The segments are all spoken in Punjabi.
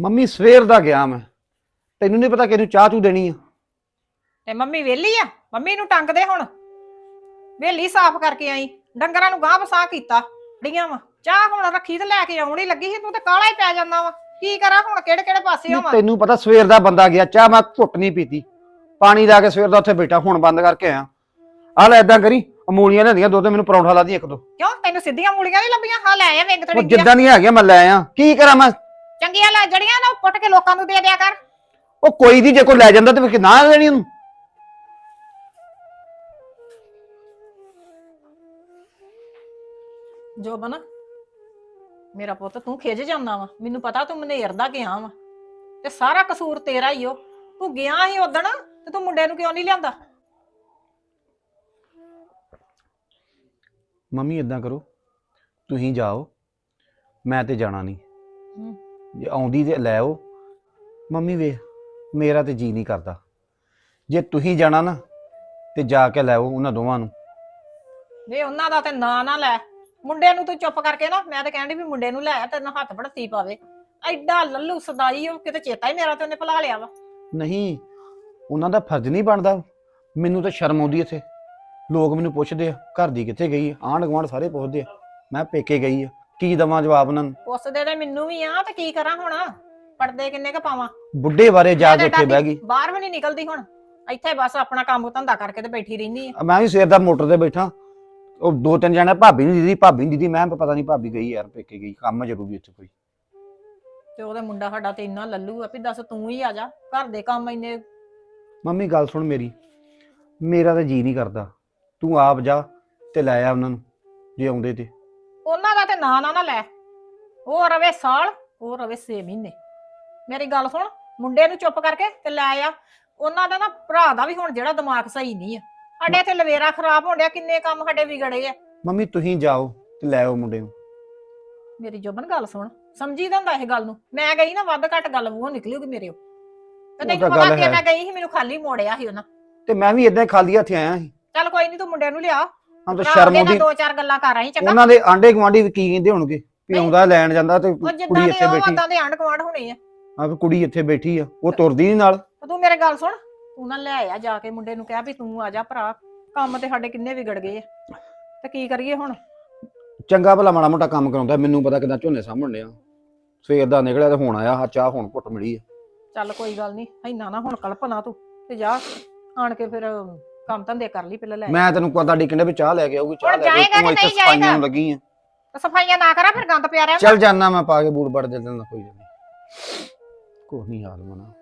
ਮੰਮੀ ਸਵੇਰ ਦਾ ਗਿਆ ਮੈਂ। ਤੈਨੂੰ ਨਹੀਂ ਪਤਾ ਕਿਹਨੂੰ ਚਾਹ ਚੂ ਦੇਣੀ ਆ। ਤੇ ਮੰਮੀ ਵਿਹਲੀ ਆ? ਮੰਮੀ ਨੂੰ ਟੰਗਦੇ ਹੁਣ। ਵੇਲੀ ਸਾਫ਼ ਕਰਕੇ ਆਈ। ਡੰਗਰਾਂ ਨੂੰ ਗਾਹ ਵਸਾ ਕੀਤਾ। ਡੀਆਂ ਵਾ। ਚਾਹ ਹੁਣ ਰੱਖੀ ਤੇ ਲੈ ਕੇ ਆਉਣੀ ਲੱਗੀ ਸੀ ਤੂੰ ਤੇ ਕਾਲਾ ਹੀ ਪੈ ਜਾਂਦਾ ਵਾ। ਕੀ ਕਰਾਂ ਹੁਣ? ਕਿਹੜੇ ਕਿਹੜੇ ਪਾਸੇ ਨਹੀਂ, ਹੋਵਾਂ ਤੈਨੂੰ ਪਤਾ ਸਵੇਰ ਦਾ ਬੰਦਾ ਗਿਆ। ਚਾਹ ਮੈਂ ਘੁੱਟ ਨਹੀਂ ਪੀਤੀ। ਪਾਣੀ ਲਾ ਕੇ ਸਵੇਰ ਦਾ ਉੱਥੇ ਬੈਠਾ ਹੁਣ ਬੰਦ ਕਰਕੇ ਆਇਆ। ਆ ਲੈ ਏਦਾਂ ਕਰੀ ਅਮੂਲੀਆਂ ਲੈਂਦੀਆਂ ਦੋ ਤੇ ਮੈਨੂੰ ਪਰੌਂਠਾ ਲਾ ਦੀ ਇੱਕ ਦੋ ਕਿਉਂ? ਤੈਨੂੰ ਸਿੱਧੀਆਂ ਮੂਲੀਆਂ ਨਹੀਂ ਲੱਭੀਆਂ? ਹਾਂ ਲੈ ਆ ਵਿੰਗ ਉਹ ਤੜੀਆਂ ਜਿੱਦਾਂ ਦੀਆਂ ਹੈਗੀਆਂ ਮੈਂ ਲੈ ਆਇਆ। ਕੀ ਕਰਾਂ ਮੈਂ? ਚੰਗੀਆਂ ਲੈ ਜੜੀਆਂ ਨਾ ਪੁੱਟ ਕੇ ਲੋਕਾਂ ਨੂੰ ਦੇ ਦਿਆ ਕਰ। ਉਹ ਕੋਈ ਦੀ ਜੇ ਕੋਈ ਲੈ ਜਾਂਦਾ ਤੇ ਫਿਰ ਨਾ ਲੈਣੀ ਉਹਨੂੰ? ਜੋਬਨ ਮੇਰਾ ਪੁੱਤ ਤੂੰ ਖਿਜ ਜਾਂਦਾ ਵਾ। ਮੈਨੂੰ ਪਤਾ ਤੂੰ ਮਨੇਰਦਾ ਗਿਆ ਵਾ। ਤੇ ਸਾਰਾ ਕਸੂਰ ਤੇਰਾ ਹੀ ਓ। ਤੂੰ ਗਿਆ ਹੀ ਉਦਣ ਤੇ ਤੂੰ ਮੁੰਡੇ ਨੂੰ ਕਿਉਂ ਨਹੀਂ ਲਿਆਂਦਾ? ਮੰਮੀ ਇਦਾਂ ਕਰੋ। ਤੁਸੀਂ ਜਾਓ। ਮੈਂ ਤੇ ਜਾਣਾ ਨਹੀਂ ਹੂੰ। ਜੇ ਆਉਂਦੀ ਤੇ ਲੈ ਆਓ। ਮੰਮੀ ਵੇ ਮੇਰਾ ਤੇ ਜੀ ਨਹੀਂ ਕਰਦਾ। ਜੇ ਤੁਸੀਂ ਜਾਣਾ ਨਾ ਤੇ ਜਾ ਕੇ ਲੈ ਆਓ ਉਹਨਾਂ ਦੋਵਾਂ ਨੂੰ। ਵੇ ਉਹਨਾਂ ਦਾ ਤੇ ਨਾਂ ਨਾ ਲੈ। ਮੁੰਡੇ ਨੂੰ ਤੂੰ ਚੁੱਪ ਕਰਕੇ ਨਾ ਮੈਂ ਤਾਂ ਕਹਿੰਦੀ ਵੀ ਮੁੰਡੇ ਨੂੰ ਲੈ ਆ ਤੈਨੂੰ ਹੱਥ ਬੜਤੀ ਪਾਵੇ। ਐਡਾ ਲੱਲੂ ਸਦਾਈ ਉਹ ਕਿਤੇ ਚੇਤਾ ਹੀ ਮੇਰਾ ਤੇ ਉਹਨੇ ਭੁਲਾ ਲਿਆ ਵਾ। ਨਹੀਂ ਉਹਨਾਂ ਦਾ ਫਰਜ਼ ਨਹੀਂ ਬਣਦਾ। ਮੈਨੂੰ ਤਾਂ ਸ਼ਰਮ ਆਉਂਦੀ ਇੱਥੇ। ਲੋਕ ਮੈਨੂੰ ਪੁੱਛਦੇ ਆ ਘਰ ਦੀ ਕਿੱਥੇ ਗਈ ਆ? ਆਂਢ ਗੁਆਂਢ ਸਾਰੇ ਪੁੱਛਦੇ ਆ। ਮੈਂ ਪੇਕੇ ਗਈ ਆ। ਕੀ ਦਵਾਂ ਜਵਾਬ ਉਹਨਾਂ ਨੂੰ? ਪੁੱਛਦੇ ਤੇ ਮੈਨੂੰ ਵੀ ਆ ਤੇ ਕੀ ਕਰਾਂ ਹੁਣ? ਪੜਦੇ ਕਿੰਨੇ ਕ ਪਾਵਾਂ? ਬੁੱਢੇ ਬਾਰੇ ਜਾ ਕੇ ਉੱਥੇ ਬਹਿ ਗਈ। ਬਾਹਰ ਵੀ ਨਹੀਂ ਨਿਕਲਦੀ ਹੁਣ। ਇੱਥੇ ਬਸ ਆਪਣਾ ਕੰਮ ਧੰਦਾ ਕਰਕੇ ਤੇ ਬੈਠੀ ਰਹਿਨੀ ਆ। ਮੈਂ ਵੀ ਸਵੇਰ ਦਾ ਮੋਟਰ ਤੇ ਬੈਠਾ। ਉਹ ਦੋ ਤਿੰਨ ਜਣੇ ਭਾਬੀ ਨਹੀਂ ਦੀਦੀ ਭਾਬੀ ਨਹੀਂ ਦੀਦੀ ਮੈਂ ਪਤਾ ਨਹੀਂ ਭਾਬੀ ਗਈ ਯਾਰ ਪੇਕੇ ਗਈ ਕੰਮ ਜ਼ਰੂਰੀ ਇੱਥੇ ਕੋਈ। ਤੇ ਉਹਦੇ ਮੁੰਡਾ ਸਾਡਾ ਤੇ ਇੰਨਾ ਲੱਲੂ ਆ ਵੀ ਦੱਸ ਤੂੰ ਹੀ ਆ ਜਾ ਘਰ ਦੇ ਕੰਮ ਇੰਨੇ ਮੰਮੀ ਗੱਲ ਸੁਣ ਮੇਰੀ। ਮੇਰਾ ਤਾਂ ਜੀ ਨਹੀਂ ਕਰਦਾ। ਤੂੰ ਆਪ ਜਾ ਤੇ ਲੈ ਆ ਉਹਨਾਂ ਨੂੰ ਜੇ ਆਉਂਦੇ ਤੇ। ਉਹਨਾਂ ਦਾ ਤੇ ਨਾਂ ਨਾ ਨਾ ਲੈ। ਉਹ ਰਵੇ ਸਾਲ ਉਹ ਰਵੇ 6 ਮਹੀਨੇ। ਮੇਰੀ ਗੱਲ ਸੁਣ ਮੁੰਡੇ ਨੂੰ ਚੁੱਪ ਕਰਕੇ ਤੇ ਲੈ ਆ। ਉਹਨਾਂ ਦਾ ਨਾ ਭਰਾ ਦਾ ਵੀ ਹੁਣ ਜਿਹੜਾ ਦਿਮਾਗ ਸਹੀ ਨਹੀਂ ਆ। ਸਾਡੇ ਇੱਥੇ ਲਵੇਰਾ ਖਰਾਬ ਹੋਣ ਡਿਆ ਕਿੰਨੇ ਕੰਮ ਸਾਡੇ ਵਿਗੜੇ ਆ। ਮੰਮੀ ਤੁਸੀਂ ਜਾਓ ਤੇ ਲੈ ਆਓ ਮੁੰਡੇ ਨੂੰ। ਮੇਰੀ ਜੋਬਨ ਗੱਲ ਸੁਣ। ਸਮਝੀ ਦਾ ਹੁੰਦਾ ਇਹ ਗੱਲ ਨੂੰ। ਮੈਂ ਗਈ ਨਾ ਵੱਧ ਘੱਟ ਗੱਲ ਮੂੰਹੋਂ ਨਿਕਲੂਗੀ ਮੇਰੇ ਉਹ। ਤੇ ਤੈਨੂੰ ਤਾਂ ਪਤਾ ਗੱਲ ਕਿ ਹੈ। ਮੈਂ ਗਈ ਸੀ ਮੈਨੂੰ ਖਾਲੀ ਮੋੜਿਆ ਸੀ ਉਹਨਾਂ। ਤੇ ਮੈਂ ਵੀ ਇਦਾਂ ਖਾਲੀ ਹੱਥ ਆਇਆ ਸੀ। ਚੱਲ ਕੋਈ ਨਹੀਂ ਤੂੰ ਮੁੰਡੇ ਨੂੰ ਲਿਆ। ਹਾਂ ਤਾਂ ਸ਼ਰਮ ਉਹਦੇ ਦੋ ਚਾਰ ਗੱਲਾਂ ਕਰ ਆਈ ਚੰਗਾ। ਉਹਨਾਂ ਦੇ ਆਂਡੇ ਗਵਾਂਢੀ ਵੀ ਕੀ ਕਹਿੰਦੇ ਹੋਣਗੇ? ਵੀ। ਆਉਂਦਾ ਲੈਣ ਜਾਂਦਾ ਤੇ ਉਹ ਜਿੱਦਾਂ ਕੁੜੀ ਦੇ ਇੱਥੇ ਉਹ ਬੈਠੀ। ਉਦਾਂ ਦੇ ਆਂਢ ਗੁਆਂਢ ਹੋਣੇ ਆ। ਆ ਵੀ ਕੁੜੀ ਇੱਥੇ ਬੈਠੀ ਆ ਉਹ ਤੁਰਦੀ ਨਹੀਂ ਨਾਲ। ਤੇ ਤੂੰ ਮੇਰੇ ਗੱਲ ਸੁਣ ਤੂੰ ਨਾ ਲੈ ਆ ਜਾ ਕੇ ਮੁੰਡੇ ਨੂੰ ਕਹਿ ਵੀ ਤੂੰ ਆ ਜਾ ਭਰਾ ਕੰਮ ਤੇ ਸਾਡੇ ਕਿੰਨੇ ਵਿਗੜ ਗਏ ਆ। ਤੇ ਕੀ ਕਰੀਏ ਹੁਣ? ਚੰਗਾ ਭਲਾ ਮਾੜਾ ਮੋਟਾ ਕੰਮ ਕਰਾਉਂਦਾ ਮੈਨੂੰ ਪਤਾ ਕਿਦਾਂ ਝੋਨੇ ਸਾਂਭਣ ਡਿਆ ਸਵੇਰ ਦਾ ਨਿਕਲਿਆ ਤੇ ਹੁਣ ਆਇਆ ਆ ਚਾਹ ਹੁਣ ਘੁੱਟ ਮਿਲੀ ਆ। ਚੱਲ ਕੋਈ ਗੱਲ ਨਹੀਂ ਇੰਨਾ ਨਾ ਹੁਣ ਕਲਪਨਾ ਤੂੰ ਤੇ ਜਾ ਆਣ ਕੇ ਫਿਰ ਕੰਮ ਧੰਦੇ ਕਰ ਲਈ ਪਹਿਲਾਂ ਲੈ ਮੈਂ ਤੈਨੂੰ ਕਹਤਾ ਡਿੱਕਣੇ ਵੀ ਚਾਹ ਲੈ ਕੇ ਆਊਗੀ ਚਾਹ ਹੁਣ ਲੈ ਕੇ ਜਾਏਗਾ ਤੂੰ ਕਿ ਇੱਥੇ ਨਹੀਂ ਸਫਾਈਆਂ ਜਾਏਗਾ? ਨੂੰ ਲੱਗੀ ਆ। ਤੇ ਸਫਾਈਆਂ ਨਾ ਕਰਾਂ ਫਿਰ ਗੰਦ ਪਿਆ ਰਹਿੰਦਾ ਚੱਲ ਜਾਨਾ ਮੈਂ ਪਾ ਕੇ ਬੂਟ ਬੜ ਦੇ ਦਿੰਦਾ ਕੋਈ ਨਹੀਂ ਕੋਈ ਨਹੀਂ ਹਾਲ ਮਨਾ।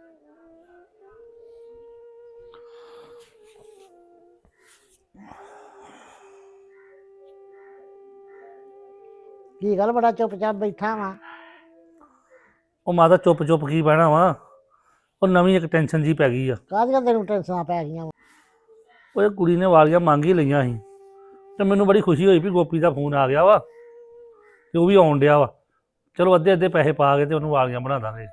ਕੀ ਗੱਲ ਬੜਾ ਚੁੱਪਚਾਪ ਬੈਠਾ ਵਾਂ? ਉਹ ਮਾਤਾ ਚੁੱਪ ਚੁੱਪ ਕੀ ਬਹਿਣਾ ਵਾ? ਉਹ ਨਵੀਂ ਇੱਕ ਟੈਨਸ਼ਨ ਜੀ ਪੈ ਗਈ ਆ। ਕਾਹਦੀਆਂ ਤੈਨੂੰ ਟੈਨਸ਼ਨਾਂ ਪੈ ਗਈਆਂ ਵਾਂ? ਉਹ ਕੁੜੀ ਨੇ ਵਾਲੀਆਂ ਮੰਗ ਹੀ ਲਈਆਂ ਸੀ। ਤੇ ਮੈਨੂੰ ਬੜੀ ਖੁਸ਼ੀ ਹੋਈ ਵੀ ਗੋਪੀ ਦਾ ਫੋਨ ਆ ਗਿਆ ਵਾ ਤੇ ਉਹ ਵੀ ਆਉਣ ਡਿਆ ਵਾ। ਚਲੋ ਅੱਧੇ ਅੱਧੇ ਪੈਸੇ ਪਾ ਕੇ ਤੇ ਉਹਨੂੰ ਵਾਲੀਆਂ ਬਣਾ ਦਾਂਗੇ।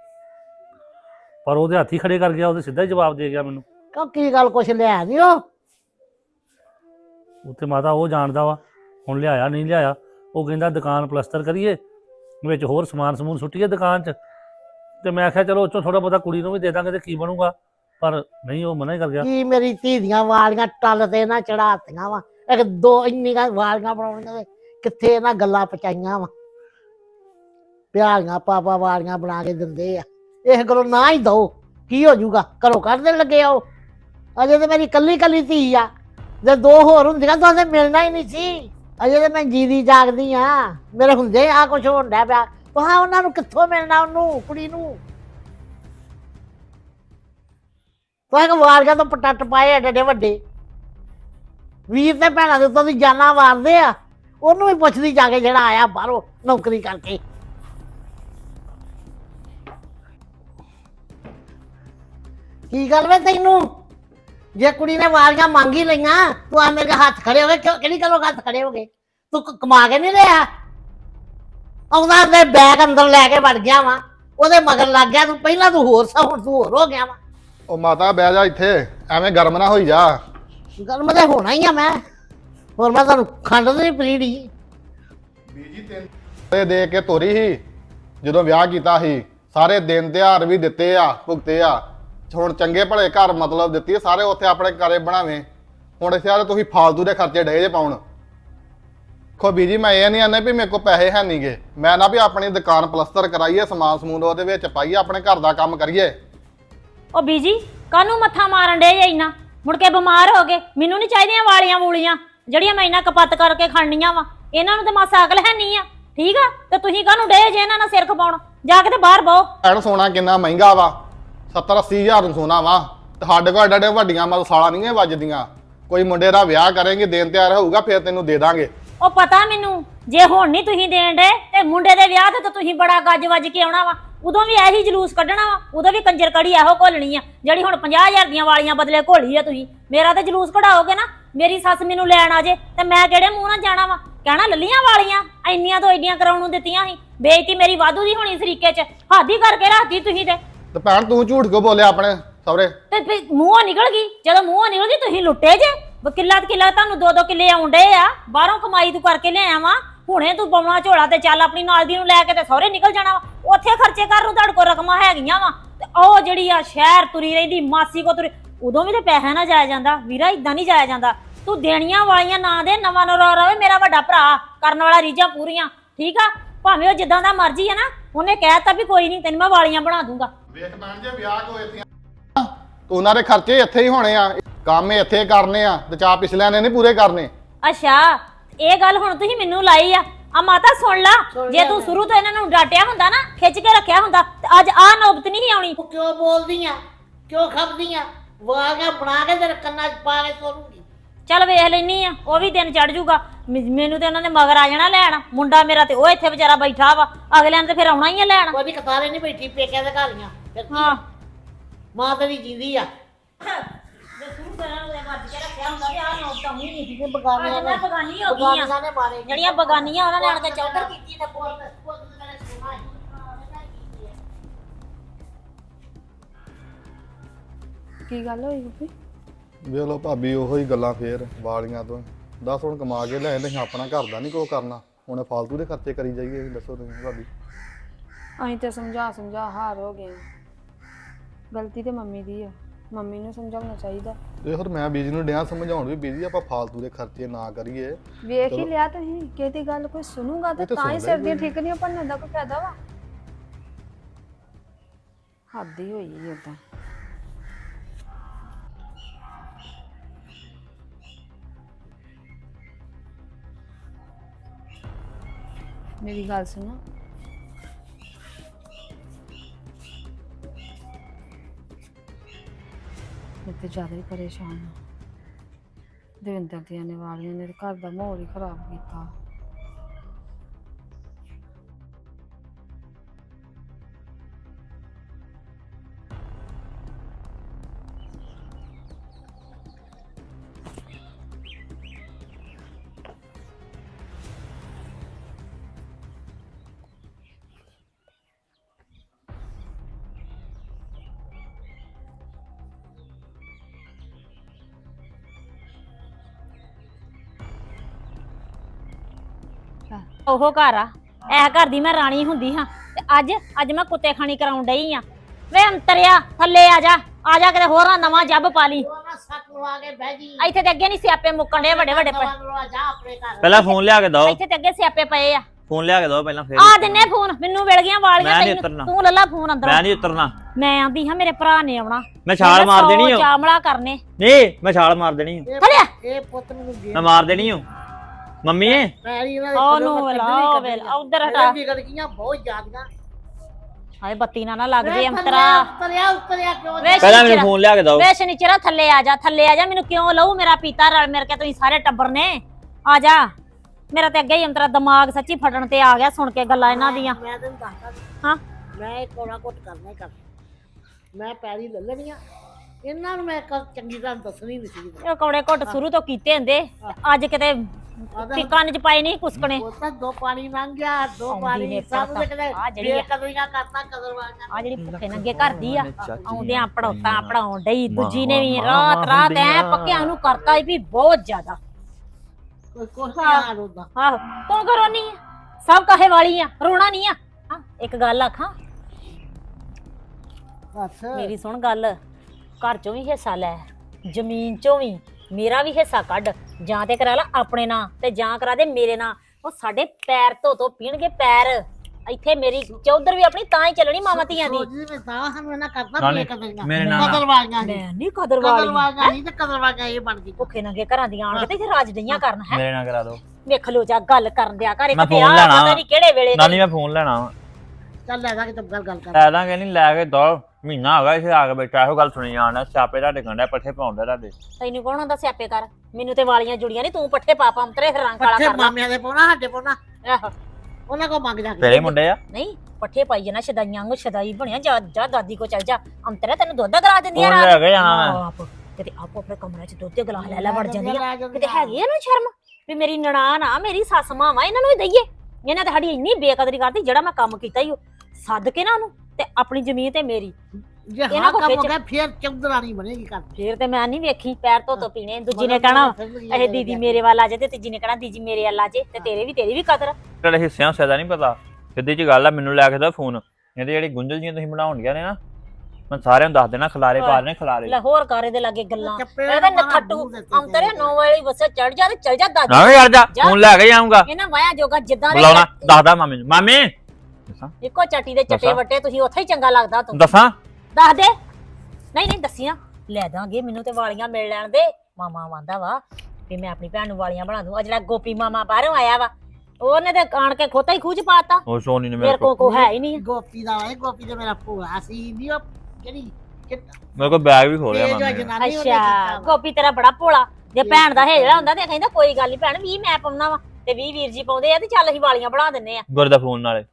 ਪਰ ਉਹਦੇ ਹੱਥੀ ਖੜੇ ਕਰ ਗਿਆ ਉਹਦੇ ਸਿੱਧਾ ਹੀ ਜਵਾਬ ਦੇ ਗਿਆ ਮੈਨੂੰ। ਕਿਉਂ ਕੀ ਗੱਲ ਕੁਛ ਲਿਆ ਨਹੀਂ ਉਹ? ਉੱਥੇ ਮਾਤਾ ਉਹ ਜਾਣਦਾ ਵਾ ਹੁਣ ਲਿਆਇਆ ਨਹੀਂ ਲਿਆਇਆ। ਉਹ ਕਹਿੰਦਾ ਦੁਕਾਨ ਪਲਸਤਰ ਕਰੀਏ ਵਿੱਚ ਹੋਰ ਸਮਾਨ ਸਮੂਨ ਸੁੱਟੀਏ ਦੁਕਾਨ 'ਚ। ਤੇ ਮੈਂ ਆਖਿਆ ਚਲੋ ਉੱਚੋਂ ਥੋੜਾ ਬਹੁਤਾ ਕੁੜੀ ਨੂੰ ਵੀ ਦੇ ਦਾਂਗੇ ਤੇ ਕੀ ਬਣੂਗਾ? ਪਰ ਨਹੀਂ, ਉਹ ਮਨਾ ਹੀ ਕਰ ਗਿਆ। ਕੀ ਮੇਰੀ ਧੀ ਦੀਆਂ ਵਾਲੀਆਂ ਟੱਲ ਤੇ ਨਾ ਚੜਾਤੀਆਂ ਵਾ? ਇੱਕ ਦੋ ਇੰਨੀਆਂ ਵਾਲੀਆਂ ਬਣਾਉਣੀਆਂ ਤੇ ਕਿੱਥੇ ਇਹਨਾਂ ਗੱਲਾਂ ਪਚਾਈਆਂ ਵਾ? ਪਿਆਲੀਆਂ ਪਾਪਾ ਵਾਲੀਆਂ ਬਣਾ ਕੇ ਦਿੰਦੇ ਆ। ਇਹ ਕਰੋ ਨਾ ਹੀ ਦੋ ਕੀ ਹੋ ਜਾਊਗਾ? ਘਰੋਂ ਕੱਢ ਦੇਣ ਲੱਗੇ ਆ ਉਹ। ਅਜੇ ਤੇ ਮੇਰੀ ਕੱਲੀ ਕੱਲੀ ਧੀ ਆ। ਜੇ ਦੋ ਹੋਰ ਹੁੰਦੀਆਂ ਤਾਂ ਉਹਨੇ ਮਿਲਣਾ ਹੀ ਨਹੀਂ ਸੀ। ਅਜੇ ਤੇ ਮੈਂ ਜੀਦੀ ਜਾਗਦੀ ਆ। ਮੇਰੇ ਹੁੰਦੇ ਆ ਕੁਛ ਹੋਣ ਡਿਆ ਪਿਆ। ਵਾਹ ਉਹਨਾਂ ਨੂੰ ਕਿੱਥੋਂ ਮਿਲਣਾ ਉਹਨੂੰ, ਕੁੜੀ ਨੂੰ? ਤੂੰ ਇੱਕ ਵਾਰਗਾ ਤੋਂ ਪਟੱਟ ਪਾਏ ਏਡੇ ਏਡੇ ਵੱਡੇ। ਵੀਰ ਤੇ ਭੈਣਾਂ ਦੇ ਉੱਤੋਂ ਦੀ ਜਾਨਾਂ ਮਾਰਦੇ ਆ। ਉਹਨੂੰ ਵੀ ਪੁੱਛਦੀ ਜਾ ਕੇ ਜਿਹੜਾ ਆਇਆ ਬਾਹਰੋਂ ਨੌਕਰੀ ਕਰਕੇ। ਕੀ ਗੱਲ ਵੇ ਤੈਨੂੰ? ਜੇ ਕੁੜੀ ਨੇ ਵਾਰੀਆਂ ਮੰਗ ਹੀ ਲਈਆਂ, ਤੂੰ ਆ ਮੇਰੇ ਹੱਥ ਖੜੇ ਹੋ ਗਏ ਕਿਉਂ ਕਿਹੜੀ ਗੱਲੋਂ ਹੱਥ ਖੜੇ ਹੋ ਗਏ ਤੂੰ ਕ- ਕਮਾ ਕੇ ਨਹੀਂ ਲਿਆ? ਆਉਂਦਾ ਤੇ ਬੈਗ ਅੰਦਰ ਲੈ ਕੇ ਵੜ ਗਿਆ ਵਾ। ਉਹਦੇ ਮਗਰ ਲੱਗ ਗਿਆ ਤੂੰ, ਪਹਿਲਾਂ ਤੂੰ ਹੋਰ ਸਾ, ਹੁਣ ਤੂੰ ਹੋਰ ਹੋ ਗਿਆ ਵਾ। ਉਹ ਮਾਤਾ ਬਹਿ ਜਾ ਇੱਥੇ। ਐਵੇਂ ਗਰਮ ਨਾ ਹੋਈ ਜਾ। ਗਰਮ ਤੇ ਹੋਣਾ ਹੀ ਆ ਮੈਂ। ਹੋਰ ਮੈਂ ਤੁਹਾਨੂੰ ਖੰਡ ਤੇ ਪਲੀੜੀ ਤੇ ਦੇ ਕੇ ਤੋਰੀ ਸੀ। ਜਦੋਂ ਵਿਆਹ ਕੀਤਾ ਸੀ ਸਾਰੇ ਦਿਨ ਤਿਉਹਾਰ ਵੀ ਦਿੱਤੇ ਆ ਭੁਗਤੇ ਆ। ਹੁਣ ਚੰਗੇ ਭਲੇ ਘਰ ਮਤਲਬ ਦਿੱਤੀ ਆ, ਸਾਰੇ ਉੱਥੇ ਆਪਣੇ ਘਰੇ ਬਣਾਵੇਂ। ਹੁਣ ਇੱਥੇ ਆ ਕੇ ਤੁਸੀਂ ਫਾਲਤੂ ਦੇ ਖਰਚੇ ਡੇ ਜੇ ਪਾਉਣ। ਖੋ ਬੀਜੀ ਮੈਂ ਇਹ ਨਹੀਂ ਆਨੇ ਵੀ ਮੇਰੇ ਕੋਲ ਪੈਸੇ ਹੈ ਨਹੀਂਗੇ ਮੈਂ ਨਾ ਵੀ ਆਪਣੀ ਦੁਕਾਨ ਪਲਸਤਰ ਕਰਾਈਏ ਸਮਾਨ ਸਮੂਨ ਉਹਦੇ ਵਿੱਚ ਪਾਈਏ ਆਪਣੇ ਘਰ ਦਾ ਕੰਮ ਕਰੀਏ। ਉਹ ਬੀਜੀ ਕਾਹਨੂੰ ਮੱਥਾ ਮਾਰਨ ਡੇ ਇੰਨਾ? ਮੁੜ ਕੇ ਬਿਮਾਰ ਹੋ ਗਏ। ਮੈਨੂੰ ਨਹੀਂ ਚਾਹੀਦੀਆਂ ਵਾਲੀਆਂ ਵੂਲੀਆਂ ਜਿਹੜੀਆਂ ਮੈਂ ਇੰਨਾ ਕਪੱਤ ਕਰਕੇ ਖਾਣੀਆਂ ਵਾ। ਇਹਨਾਂ ਨੂੰ ਤੇ ਮਾਸਾ ਅਕਲ ਹੈ ਨਹੀਂ ਆ। ਠੀਕ ਆ? ਤੇ ਤੁਸੀਂ ਕਾਹਨੂੰ ਡੇ ਜੇ ਇਹਨਾਂ ਨਾਲ ਸਿਰ ਖਪਾਉਣ? ਜਾ ਕੇ ਤੇ ਬਾਹਰ ਬਹੁ। ਭੈਣ ਸੋਨਾ ਕਿੰਨਾ ਮਹਿੰਗਾ ਵਾ? 70 80 ਹਜ਼ਾਰ ਨੂੰ ਸੋਨਾ ਵਾ। ਤੇ ਸਾਡੇ ਕੋਲ ਏਡੇ ਵੱਡੀਆਂ ਮਸਾਲਾ ਨਹੀਂ ਹੈ ਵੱਜਦੀਆਂ। ਕੋਈ ਮੁੰਡੇ ਦਾ ਵਿਆਹ ਕਰਾਂਗੇ ਦੇਣ ਤਿਆਰ ਹੋਊਗਾ ਫਿਰ ਤੈਨੂੰ ਦੇ ਦਾਂਗੇ। ਉਹ ਪਤਾ ਮੈਨੂੰ ਜੇ ਹੁਣ ਨਹੀਂ ਤੁਸੀਂ ਦੇਣ ਡੇ ਤੇ ਮੁੰਡੇ ਦੇ ਵਿਆਹ ਤੇ ਤਾਂ ਤੁਸੀਂ ਬੜਾ ਗੱਜ ਵੱਜ ਕੇ ਆਉਣਾ ਵਾ। ਉਦੋਂ ਵੀ ਇਹੀ ਜਲੂਸ ਕੱਢਣਾ ਵਾ ਉਦੋਂ ਵੀ ਕੰਜਰ ਕੜੀ ਇਹੋ ਘੋਲਣੀ ਆ ਜਿਹੜੀ ਹੁਣ 50000 ਦੀਆਂ ਵਾਲੀਆਂ ਬਦਲੇ ਘੋਲੀ ਆ ਤੁਸੀਂ। ਮੇਰਾ ਤੇ ਜਲੂਸ ਕਢਾਓਗੇ ਨਾ ਮੇਰੀ ਸੱਸ ਮੈਨੂੰ ਲੈਣ ਆ ਜੇ ਤੇ ਮੈਂ ਕਿਹੜੇ ਮੂੰਹ ਨਾਲ ਜਾਣਾ ਵਾ? ਕਹਿਣਾ ਲੱਲੀਆਂ ਵਾਲੀਆਂ ਇੰਨੀਆਂ ਤੋਂ ਐਡੀਆਂ ਕਰਾਉਣ ਨੂੰ ਦਿੱਤੀਆਂ ਸੀ ਬੇਇੱਜ਼ਤੀ ਮੇਰੀ ਵਾਧੂ ਦੀ ਹੋਣੀ ਸਰੀਕੇ 'ਚ ਹਾਦੀ ਕਰਕੇ ਰੱਖਦੀ ਤੁਸੀਂ ਤੇ। ਤੇ ਭੈਣ ਤੂੰ ਝੂਠ ਕਿਉਂ ਬੋਲਿਆ ਆਪਣੇ ਸਹੁਰੇ? ਤੇ ਫਿਰ ਮੂੰਹੋਂ ਨਿਕਲ ਗਈ ਜਦੋਂ ਮੂੰਹੋਂ ਨਿਕਲ ਗਈ ਤੁਸੀਂ ਲੁੱਟੇ ਜੇ। ਵਕਿੱਲਾ ਤੇ ਕਿੱਲਾ ਤੁਹਾਨੂੰ ਦੋ ਦੋ ਕਿੱਲੇ ਆਉਂਦੇ ਆ ਬਾਹਰੋਂ ਕਮਾਈ ਤੂੰ ਕਰਕੇ ਲਿਆਇਆ ਵਾ ਹੁਣੇ ਤੂੰ ਪਾਉਣਾ ਝੋਲਾ ਤੇ ਚੱਲ ਆਪਣੀ ਨਾਲ ਦੀ ਨੂੰ ਲੈ ਕੇ ਤੇ ਸਹੁਰੇ ਨਿਕਲ ਜਾਣਾ ਵਾ। ਉੱਥੇ ਖਰਚੇ ਕਰਨ ਨੂੰ ਤੁਹਾਡੇ ਕੋਲ ਰਕਮਾਂ ਹੈਗੀਆਂ ਵਾ। ਤੇ ਉਹ ਜਿਹੜੀ ਆ ਸ਼ਹਿਰ ਤੁਰੀ ਰਹਿੰਦੀ ਮਾਸੀ ਕੋ ਤੁਰੀ ਉਦੋਂ ਵੀ ਤੇ ਪੈਸਾ ਨਾ ਜਾਇਆ ਜਾਂਦਾ। ਵੀਰਾ ਇਦਾਂ ਨਹੀਂ ਜਾਇਆ ਜਾਂਦਾ। ਤੂੰ ਦੇਣੀਆਂ ਵਾਲੀਆਂ ਨਾ ਦੇ ਨਵਾਂ ਨਰੋ ਰਵੇ ਮੇਰਾ ਵੱਡਾ ਭਰਾ ਕਰਨ ਵਾਲਾ ਰੀਝਾਂ ਪੂਰੀਆਂ। ਠੀਕ ਆ? ਭਾਵੇਂ ਉਹ ਜਿੱਦਾਂ ਦਾ ਮਰਜ਼ੀ ਆ ਨਾ ਉਹਨੇ ਕਹਿਤਾ ਵੀ ਕੋਈ ਨਹੀਂ ਤੈਨੂੰ ਮੈਂ ਵਾਲੀਆਂ ਬਣਾ ਦੂੰਗਾ। ਵੇਖ ਭੈਣ ਜੇ ਵਿਆਹ ਕੋ ਇੱਥੇ ਤੂੰ ਉਹਨਾਂ ਦੇ ਖਰਚੇ ਇੱਥੇ ਹੀ ਹੋਣੇ ਆ। ਕੰਮ ਇੱਥੇ ਕਰਨੇ ਆ ਤੇ ਚਾਹ ਪਿਛਲਿਆਂ ਨੇ ਨਹੀਂ ਪੂਰੇ ਕਰਨੇ। ਅੱਛਾ ਇਹ ਗੱਲ ਹੁਣ ਤੁਸੀਂ ਮੈਨੂੰ ਲਾਈ ਆ। ਆ ਮਾਤਾ ਸੁਣ ਲਾ। ਜੇ ਤੂੰ ਸ਼ੁਰੂ ਤੋਂ ਇਹਨਾਂ ਨੂੰ ਡਾਟਿਆ ਹੁੰਦਾ ਨਾ ਖਿੱਚ ਕੇ ਰੱਖਿਆ ਹੁੰਦਾ ਤੇ ਅੱਜ ਆ ਨੌਬਤ ਨਹੀਂ ਸੀ ਆਉਣੀ। ਤੂੰ ਕਿਉਂ ਬੋਲਦੀਆਂ? ਕਿਉਂ ਖਪਦੀਆਂ ਵਾਗਾ ਬਣਾ ਕੇ ਤੇਰੇ ਕੰਨਾਂ 'ਚ ਪਾ ਕੇ ਤੋਰੂੰਗੀ ਚੱਲ ਵੇਖ ਲੈਨੀ ਆ ਉਹ ਵੀ ਦਿਨ ਚੜ ਜਾਊਗਾ ਮ- ਮੈਨੂੰ ਤੇ ਉਹਨਾਂ ਨੇ ਮਗਰ ਆ ਜਾਣਾ ਲੈਣ। ਮੁੰਡਾ ਮੇਰਾ ਤੇ ਉਹ ਇੱਥੇ ਵਿਚਾਰਾ ਬੈਠਾ ਵਾ। ਅਗਲਿਆਂ ਨੇ ਤੇ ਫਿਰ ਆਉਣਾ ਹੀ ਆ ਲੈਣ। ਕੋਈ ਕਤਾਰੇ ਨਹੀਂ ਬੈਠੀ ਪੇਕਿਆਂ ਦੇ ਫਿਰ ਕੀ? ਹਾਂ। ਮਾਂ ਤੇਰੀ ਜਿੰਦੀ ਆ। ਜੇ ਸ਼ੁਰੂ ਤੋਂ ਇਹਨਾਂ ਨੇ ਮਰਜ਼ ਕੇ ਰੱਖਿਆ ਹੁੰਦਾ ਤੇ ਆ ਨੌਬਤ ਆਉਣੀ ਨਹੀਂ ਸੀ। ਇਹ ਬਗਾਨੀਆਂ ਅੱਜ ਮੈਂ ਨੇ ਬਗਾਨੀ ਹੋ ਗਈ ਆ ਬਗਾਨੀਆਂ ਨੇ ਮਾਰੇ ਜਿਹੜੀਆਂ ਬਗਾਨੀਆਂ ਉਹਨਾਂ ਨੇ ਆਣ ਕੇ ਚੌਧਰ ਕੀਤੀ ਤੇ ਪੁੱਤ ਪੁੱਤ ਮੇਰੇ ਸੋਨਾ ਹੈ। ਕੀ ਗੱਲ ਹੋਈ ਬੀਬੀ ਵੇਖ ਲਓ ਭਾਬੀ ਉਹੋ ਹੀ ਗੱਲਾਂ ਫੇਰ ਵਾਲੀਆਂ ਤੋਂ। ਦੱਸ ਹੁਣ ਕਮਾ ਕੇ ਲਿਆਏ ਤੇ ਆਪਣਾ ਘਰ ਦਾ ਨਹੀਂ ਕੋ ਕਰਨਾ। ਹੁਣ ਫਾਲਤੂ ਦੇ ਖਰਚੇ ਕਰੀ ਜਾਈਏ ਦੱਸੋ ਤੁਸੀਂ ਭਾਬੀ। ਅਸੀਂ ਤੇ ਸਮਝਾ ਸਮਝਾ ਹਾਰ ਹੋ ਗਏ। ਗਲਤੀ ਤੇ ਮੰਮੀ ਦੀ ਆ। ਮੰਮੀ ਨੂੰ ਸਮਝਾਉਣਾ ਚਾਹੀਦਾ। ਹੋਰ ਮੈਂ ਬੀਜੀ ਨੂੰ ਡਿਆ ਸਮਝਾਉਣ ਵੀ ਬੀਜੀ ਆਪਾਂ ਫਾਲਤੂ ਦੇ ਖਰਚੇ ਨਾ ਕਰੀਏ। ਵੇਖ ਹੀ ਲਿਆ ਤੁਸੀਂ ਕਿਹਦੀ ਗੱਲ ਕੋਈ ਸੁਣੂਗਾ ਤੇ ਤਾਂ ਤਾਂ ਹੀ ਸੁਣਦਾ ਸਿਰ ਹੀ ਦੀਆਂ ਠੀਕਰੀਆਂ ਭੰਨਣ ਦਾ ਕੋਈ ਫਾਇਦਾ ਵਾ। ਹੱਦ ਹੀ ਹੋਈ ਏਦਾਂ। ਮੇਰੀ ਗੱਲ ਸੁਣੋ। ਤੇ ਜ਼ਿਆਦਾ ਹੀ ਪਰੇਸ਼ਾਨ ਹਾਂ ਦਵਿੰਦਰ ਦੀਆਂ ਨੇ ਵਾਲੀਆਂ ਨੇ ਘਰ ਦਾ ਮਾਹੌਲ ਹੀ ਖਰਾਬ ਕੀਤਾ। ਉਹ ਘਰ ਆ। ਇਹ ਘਰ ਦੀ ਮੈਂ ਰਾਣੀ ਹੁੰਦੀ ਹਾਂ। ਤੇ ਅੱਜ ਅੱਜ ਮੈਂ ਕੁੱਤੇ ਖਾਣੀ ਕਰਾਉਣ ਡਈ ਆ ਵੇ ਅੰਤਰਿਆ ਥੱਲੇ ਆ ਜਾ। ਆ ਜਾ ਕਿਤੇ ਹੋਰਾਂ ਨਵਾਂ ਜੱਬ ਪਾ ਲਈ। ਉਹ ਨਾ ਸੱਟ ਲਵਾ ਕੇ ਬਹਿ ਜੀ। ਇੱਥੇ ਤੇ ਅੱਗੇ ਨਹੀਂ ਸਿਆਪੇ ਮੁੱਕਣ ਦੇ ਵੱਡੇ ਵੱਡੇ ਜਾ ਆਪਣੇ ਘਰ। ਪਹਿਲਾਂ ਫੋਨ ਲਿਆ ਕੇ ਦੋ ਇੱਥੇ ਤੇ ਅੱਗੇ ਸਿਆਪੇ ਪਏ ਆ। ਫੋਨ ਲਿਆ ਕੇ ਦੋ ਪਹਿਲਾਂ ਫਿਰ। ਆ ਦਿੰਨੇ ਫੋਨ। ਮੈਨੂੰ ਮਿਲ ਗਈਆਂ ਵਾਲੀਆਂ ਮੈਂ ਨੀ ਤੈਨੂੰ। ਉਤਰਨਾ। ਤੂੰ ਲੱਲਾ ਫੋਨ ਅੰਦਰ। ਮੈਂ ਨਹੀਂ ਉਤਰਨਾ। ਮੈਂ ਆਂਦੀ ਹਾਂ ਮੇਰੇ ਭਰਾ ਨੇ ਆਉਣਾ। ਮੈਂ ਛਾਲ ਮਾਰ ਦੇਣੀ ਓ। ਚਾਮਲਾ ਕਰਨੇ। ਨਹੀਂ ਮੈਂ ਛਾਲ ਮਾਰ ਦੇਣੀ ਓ। ਇਹ- ਪੁੱਤ ਦੇ ਮੈਂ ਮਾਰ ਦੇਣੀ ਓ। ਮੰਮੀ? ਪੈਰੀ ਇਹਨਾਂ ਦੇ ਉਹ ਥੱਲੋਂ ਨੂੰ ਮੈਂ ਵੇਲਾ, ਆ। ਉੱਧਰ ਮੇਰੇ ਹਟਾ। ਵਿਗੜ ਗਈਆਂ ਬਹੁਤ ਜ਼ਿਆਦੀਆਂ। ਹਾਏ ਬੱਤੀ ਨਾ ਨਾ ਲੱਗ ਜੇ ਵੇ ਅੰਤਰਾ ਉਤਰਿਆ ਉਤਰਿਆ ਕਿਉਂ ਵੇ ਪਹਿਲਾਂ ਮੈਨੂੰ ਫੋਨ ਲਿਆ ਕੇ ਦੋ ਵੇ ਸ਼ਨੀਚਰਾ ਥੱਲੇ ਆ ਜਾ ਥੱਲੇ ਆ ਜਾ ਮੈਨੂੰ ਕਿਉਂ ਲਊ? ਮੇਰਾ ਪੀਤਾ ਰਲ ਮਿਲ ਕੇ ਤੁਸੀਂ ਸਾਰੇ ਟੱਬਰ ਨੇ। ਆ ਜਾ। ਮੇਰਾ ਤੇ ਅੱਗੇ ਹੀ ਅੰਤਰਾ ਦਿਮਾਗ ਸੱਚੀ ਫਟਣ ਤੇ ਆ ਗਿਆ ਸੁਣ ਕੇ ਗੱਲਾਂ ਇਹਨਾਂ ਦੀਆਂ। ਮੈਂ ਤੈਨੂੰ ਦੱਸਦਾ ਹਾਂ? ਮੈਂ ਕੋਣਾ ਕੁੱਟ ਕਰਨਾ ਹੀ ਕਰਨਾ। ਮੈਂ ਪੈਰੀ ਲੈ ਲੈਣੀਆਂ ਇਹਨਾਂ ਨੂੰ ਮੈਂ ਕ- ਚੰਗੀ ਤਰ੍ਹਾਂ ਦੱਸਣੀ ਨਹੀਂ ਸੀ। ਇਹ ਕੌੜੇ ਘੁੱਟ ਸ਼ੁਰੂ ਤੋਂ ਕੀਤੇ ਹੁੰਦੇ। ਅੱਜ ਕਿਤੇ ਕਿ ਕੰਨ ਚ ਪਾਏ ਨਹੀਂ ਕੁਸਕਣੇ। ਉਹ ਤਾਂ ਦੋ ਪਾਣੀ ਗਿਆ ਦੋ ਆਉਂਦੀ ਪਾਣੀ ਨੇ ਸਭ। ਦੇ ਕਿਤੇ ਆਹ ਜਿਹੜੀ ਆ। ਕਦਰੀਆਂ ਕਰਤਾ ਕਦਰਵਾਈਆਂ ਆ ਜਿਹੜੀ ਭੁੱਖੇ ਨੰਗੇ ਕਰਦੀ ਆ। ਚਾਚੀ ਆਉਂਦਿਆਂ ਪੜੌਤਾਂ ਪੜਾਉਣ ਡਈ ਦੂਜੀ ਨੇ ਵੀ ਰਾਤ ਰਾਤ ਐ। ਪੱਕਿਆਂ ਨੂੰ ਕਰਤਾ ਵੀ ਬਹੁਤ ਜ਼ਿਆਦਾ। ਕੋਈ ਨਹੀਂ ਹਾਲ ਹੁੰਦਾ ਆਹੋ ਤੂੰ ਕਰੋ ਨਹੀਂ ਸਭ ਕਹੇ ਵਾਲੀ ਆ ਰੋਣਾ ਨਹੀਂ ਆ। ਹਾਂ ਇੱਕ ਗੱਲ ਆਖਾਂ। ਬਸ। ਮੇਰੀ ਸੁਣ ਗੱਲ। ਘਰ ਚੋਂ ਵੀ ਹਿੱਸਾ ਲੈ ਜ਼ਮੀਨ ਚੋਂ ਵੀ ਮੇਰਾ ਵੀ ਹਿੱਸਾ ਕੱਢ ਜਾਂ ਤੇ ਕਰਾ ਲਾ ਆਪਣੇ ਨਾਂ ਤੇ ਜਾਂ ਕਰਾ ਦੇ ਮੇਰੇ ਨਾਂ। ਉਹ ਸਾਡੇ ਪੈਰ ਧੋ ਧੋ ਪੀਣਗੇ ਪੈਰ। ਇੱਥੇ ਮੇਰੀ ਚੌਧਰ ਵੀ ਆਪਣੀ ਤਾਂ ਹੀ ਚੱਲਣੀ ਮਾਮਾ ਧੀਆਂ ਦੀ। ਸੋਚਦੀ ਮੈਂ ਤਾਂ ਸਾਨੂੰ ਇਹਨਾਂ ਕਰਦਾ ਨਾਲੇ ਪੇ ਕਦਰੀਆਂ ਮੇਰੇ ਨਾਲ- ਕਦਰ ਵਾਲੀਆਂ ਨਹੀਂ ਮੈਂ ਨਹੀਂ ਕਦਰ ਵਾਲੀ ਨਹੀਂ ਤੇ ਕਦਰ ਵਾਲੀਆਂ ਇਹ ਬਣ ਗਈ ਭੁੱਖੇ ਨੰਗੇ ਘਰਾਂ ਦੀਆਂ ਆਣ ਕੇ ਤੇ ਇੱਥੇ ਰਾਜ ਡਈਆਂ ਕਰਨ ਹੈ? ਮੇਰੇ ਨਾਲ ਕਰਾ ਦਿਓ। ਵੇਖ ਲੋ ਜਾ ਗੱਲ ਕਰਨ ਦਿਆ ਘਰੇ ਮੈਂ ਕਿਤੇ ਫੋਨ ਆ ਲੈਣਾ ਪਤਾ ਨਹੀਂ ਕਿਹੜੇ ਵੇਲੇ ਦਾ। ਨਾਨੀ ਮੈਂ ਫੋਨ ਲੈਣਾ ਵਾ। ਚੱਲ ਲੈ ਜਾ ਕੇ ਤੂੰ ਗੱਲ ਗੱਲ ਕਰ। ਲੈ ਦਾਂਗੇ ਨਹੀਂ ਲੈ ਕੇ ਦੋ ਮਹੀਨਾ ਹੋ ਗਿਆ ਇਸੇ ਆ ਕੇ ਬੈਠਾ ਇਹੋ ਗੱਲ ਸੁਣੀ ਜਾਣਾ ਸਿਆਪੇ ਤੁਹਾਡੇ ਗੰਡਾ ਪੱਠੇ ਪਾਉਂਦਾ ਤੁਹਾਡੇ। ਤੈਨੂੰ ਕੌਣ ਹੁੰਦਾ ਸਿਆਪੇ ਕਰ? ਮੈਨੂੰ ਤੇ ਵਾਲੀਆਂ ਜੁੜੀਆਂ ਨਹੀਂ ਤੂੰ ਪੱਠੇ ਪਾ ਪਾ ਅੰਤਰੇ ਰੰਗ ਕਾਲਾ ਪੱਠੇ ਲਾ ਮਾਮਿਆਂ ਦੇ ਪਾਉਣਾ ਸਾਡੇ ਪਾਉਣਾ। ਆਹੋ। ਉਹਨਾਂ ਕੋ ਮੰਗ ਜਾ ਕੇ ਤੇਰੇ ਮੁੰਡੇ ਆ? ਨਹੀਂ ਪੱਠੇ ਪਾਈ ਜਨਾ ਸ਼ਦਾਈਆਂ ਨੂੰ ਸ਼ਦਾਈ ਬਣਿਆ ਜਾ ਜਾ ਦਾਦੀ ਕੋ ਚੱਲ ਜਾ। ਅੰਤਰੇ ਤੈਨੂੰ ਦੁੱਧ ਗਲਾ ਦਿੰਦੀਆਂ ਫੋਨ ਲੈ ਕੇ ਜਾਣਾ ਮੈਂ। ਆਪ ਕਿਤੇ ਆਪ ਆਪਣੇ ਕਮਰੇ ਚ ਦੁੱਧ ਦੇ ਗਲਾਸ ਲੈ ਲੈ ਵੜ ਲੈ ਜਾਂਦੀਆਂ ਲੈ ਜਾਂਦੀਆਂ। ਕਿਤੇ ਹੈਗੀ ਆ ਨਾ ਸ਼ਰਮ? ਵੀ ਮੇਰੀ ਨਨਾਣ ਆ ਮੇਰੀ ਸੱਸ ਮਾਂ ਵਾ ਇਹਨਾਂ ਨੂੰ ਵੀ ਦਈਏ। ਇਹਨਾਂ ਤੇ ਸਾਡੀ ਇੰਨੀ ਬੇਕਦਰੀ ਕਰਦੀ ਜਿਹੜਾ ਮੈਂ ਕੰਮ ਕੀਤਾ ਹੀ ਉਹ। ਸੱਦ ਕੇ ਨਾ ਉਹਨੂੰ। ਤੇ ਆਪਣੀ ਜ਼ਮੀਨ ਤੇ ਮੇਰੀ। ਜੇ ਇਹਨਾਂ ਹਾਂ ਕੰਮ ਹੋ ਖਿੱਚ- ਗਿਆ ਫਿਰ ਚੌਧਰਾਣੀ ਬਣੇਗੀ ਕਰ ਫੇਰ ਤੇ ਮੈਂ ਨਹੀਂ ਵੇਖੀ ਪੈਰ ਧੋ ਧੋ ਪੀਣੇ ਦੂਜੀ ਨੇ ਕਹਿਣਾ ਇਹ ਦੀਦੀ ਮੇਰੇ ਵੱਲ ਆ ਜੇ ਤੇ ਤੀਜੀ ਨੇ ਕਹਿਣਾ ਦੀਦੀ ਮੇਰੇ ਵੱਲ ਆ ਜੇ ਤੇ ਤੇਰੇ ਵੀ ਤੇਰੀ ਵੀ ਕਦਰ। ਤੇਰੇ ਹਿੱਸਿਆਂ ਹਿੱਸੇ ਦਾ ਨਹੀਂ ਪਤਾ। ਸਿੱਧੀ ਜੀ ਗੱਲ ਆ ਮੈਨੂੰ ਲੈ ਕੇ ਦਾ ਫੋਨ। ਇਹਦੇ ਜਿਹੜੀ ਗੁੰਝਲ ਜੀਆਂ ਤੁਸੀਂ ਬਣਾਉਣੀਆਂ ਨੇ ਨਾ ਮੈਂ ਸਾਰਿਆਂ ਨੂੰ ਦੱਸ ਦੇਣਾ ਖਲਾਰੇ ਪਾ ਦੇਣੇ ਖਲਾਰੇ। ਲਾਹੌਰ ਕਾਰੇ ਦੇ ਲਾਗੇ ਗੱਲਾਂ। ਚੱਪੇ ਇਹਦੇ ਮਾਰਾ ਨਖੱਟੂ ਮੂੰਹ ਦੇ ਉੱਤੇ ਅੰਤਰੇ ਨੌ ਵਾਲੀ ਬੱਸੇ ਚੜ ਜਾ ਤੇ ਚਲ ਜਾ ਦਾਦੀ। ਨਾ ਵੀ ਜਾ ਜਾ। ਫੋਨ ਲੈ ਕੇ ਜਾਊਂਗਾ ਇਹਨਾਂ ਵਾਇਆ ਜੋਗਾ ਜਿੱਦਾਂ ਦੇ ਬੁਲਾਉਣਾ ਦੱਸਦਾ ਮਾਮੇ ਨੂੰ। ਮਾਮੇ! ਦੱਸਾਂ? ਇੱਕੋ ਚਾਟੀ ਦੇ ਚੱਟੇ ਦੱਸਾਂ? ਵੱਟੇ ਤੁਸੀਂ ਉੱਥੇ ਹੀ ਚੰਗਾ ਲੱਗਦਾ ਤੂੰ ਦੱਸਾਂ? ਦੱਸ ਦੇ। ਨਹੀਂ ਨਹੀਂ ਦੱਸੀਆਂ। ਲੈ ਦਾਂਗੇ ਮੈਨੂੰ ਤੇ ਵਾਲੀਆਂ ਮਿਲ ਲੈਣ ਦੇ। ਮਾਮਾ ਆਂਦਾ ਵਾ ਵੀ ਮੈਂ ਆਪਣੀ ਭੈਣ ਨੂੰ ਵਾਲੀਆਂ ਬਣਾ ਦੂੰ। ਆ ਜਿਹੜਾ ਗੋਪੀ ਮਾਮਾ ਬਾਹਰੋਂ ਆਇਆ ਵਾ ਉਹਨੇ ਤੇ ਆਣ ਕੇ ਖੋਤਾ ਹੀ ਖੂਜ ਪਾਤਾ। ਉਹ ਸੋਨੀ ਨੇ ਮੇਰੇ ਕੋਲ ਕੋ ਹੈ ਹੀ ਨਹੀਂ। ਗੋਪੀ ਦਾ ਹੈ ਗੋਪੀ ਤੇ ਮੇਰਾ ਭੂਆ ਸੀ ਨਹੀਂ ਉਹ ਜਿਹੜੀ ਮੇਰੇ ਕੋਲ ਬੈਗ ਵੀ ਖੋਲਿਆ ਇਹ ਜੋ ਮਾਮੇ ਨੇ। ਜਨਾਨੀ ਉਹਨੇ ਅੱਛਾ ਕੀਤਾ ਵਾ। ਗੋਪੀ ਤੇਰਾ ਬੜਾ ਭੋਲਾ। ਜੇ ਭੈਣ ਦਾ ਹੇਜੜਾ ਹੁੰਦਾ ਤੇ ਕਹਿੰਦਾ ਕੋਈ ਗੱਲ ਨਹੀਂ ਭੈਣ 20 ਮੈਂ ਪਾਉਣਾ ਵਾ। ਤੇ 20 ਵੀਰ ਜੀ ਪਾਉਂਦੇ ਆ ਤੇ ਚੱਲ ਅਸੀਂ ਵਾਲੀਆਂ ਬਣਾ ਦਿੰਨੇ ਆ। ਗੁਰ ਦਾ ਫੋਨ ਨਾਲੇ।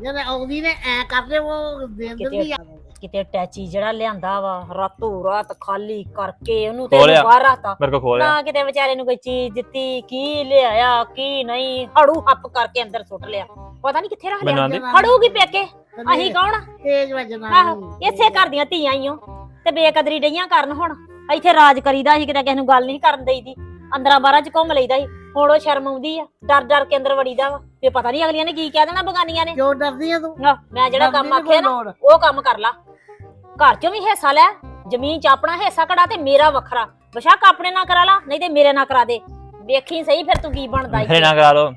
ਜਿਹੜੇ ਆਉਂਦੀ ਨੇ ਐ ਕਰਦੇ ਉਹ ਦੇ ਦਿੰਦੀ ਆ। ਕਿਤੇ ਟੈਚੀ ਜਿਹੜਾ ਲਿਆਂਦਾ ਵਾ ਰਾਤੋਂ ਰਾਤ ਖਾਲੀ ਕਰਕੇ ਉਹਨੂੰ ਤੇ ਖੋਲਿਆ। ਬਾਹਰ ਰੱਖਤਾ ਮੇਰੇ ਕੋਲ ਖੋਲਿਆ। ਨਾ ਕਿਤੇ ਵਿਚਾਰੇ ਨੂੰ ਕੋਈ ਚੀਜ਼ ਦਿੱਤੀ ਕੀ ਲਿਆਇਆ ਕੀ ਨਹੀਂ ਹੜੂ ਹੱਪ ਕਰਕੇ ਅੰਦਰ ਸੁੱਟ ਲਿਆ। ਪਤਾ ਨਹੀਂ ਕਿੱਥੇ ਰੱਖ ਮੈਨੂੰ ਲਿਆ। ਆਂਦੀ ਹੜੂਗੀ ਪੇਕੇ? ਅਸੀਂ ਕੌਣ ਆ? ਤੇਜ ਆਹੋ ਵਜਨਾਨੀ ਇਸੇ ਘਰ ਦੀਆਂ ਧੀਆਂ ਹੀ ਓ। ਤੇ ਬੇਕਦਰੀ ਡਈਆਂ ਕਰਨ ਹੁਣ। ਇੱਥੇ ਰਾਜ ਕਰੀਦਾ ਸੀ ਕਿਤੇ ਕਿਸੇ ਨੂੰ ਗੱਲ ਨਹੀਂ ਕਰਨ ਦੇਈਦੀ। ਅੰਦਰਾਂ ਬਾਹਰਾਂ ਚ ਘੁੰਮ ਲਈਦਾ ਸੀ। ਹੁਣ ਉਹ ਸ਼ਰਮ ਆਉਂਦੀ ਆ। ਡਰ ਡਰ ਕੇ ਅੰਦਰ ਵੜੀਦਾ ਵਾ। ਤੇ ਪਤਾ ਨਹੀਂ ਅਗਲੀਆਂ ਨੇ ਕੀ ਕਹਿ ਦੇਣਾ ਬਗਾਨੀਆਂ ਨੇ। ਕਿਉਂ ਡਰਦੀ ਆ ਤੂੰ? ਆਹ, ਮੈਂ ਜਿਹੜਾ ਕੰਮ ਨੀ ਆਖਿਆ ਨਾ ਲੋੜ। ਉਹ ਕੰਮ ਕਰ ਲਾ। ਘਰ ਚੋਂ ਵੀ ਹਿੱਸਾ ਲੈ ਜ਼ਮੀਨ ਚ ਆਪਣਾ ਹਿੱਸਾ ਕਢਾ ਤੇ ਮੇਰਾ ਵੱਖਰਾ। ਬਸ਼ੱਕ ਆਪਣੇ ਨਾਲ ਕਰਾ ਲਾ ਨਹੀਂ ਤੇ ਮੇਰੇ ਨਾਲ ਕਰਾ ਦੇ। ਵੇਖੀ ਸਹੀ ਫਿਰ ਤੂੰ ਕੀ ਬਣਦਾ ਮੇਰੇ ਈ ਨਾਲ ਕਰਾ ਲਓ।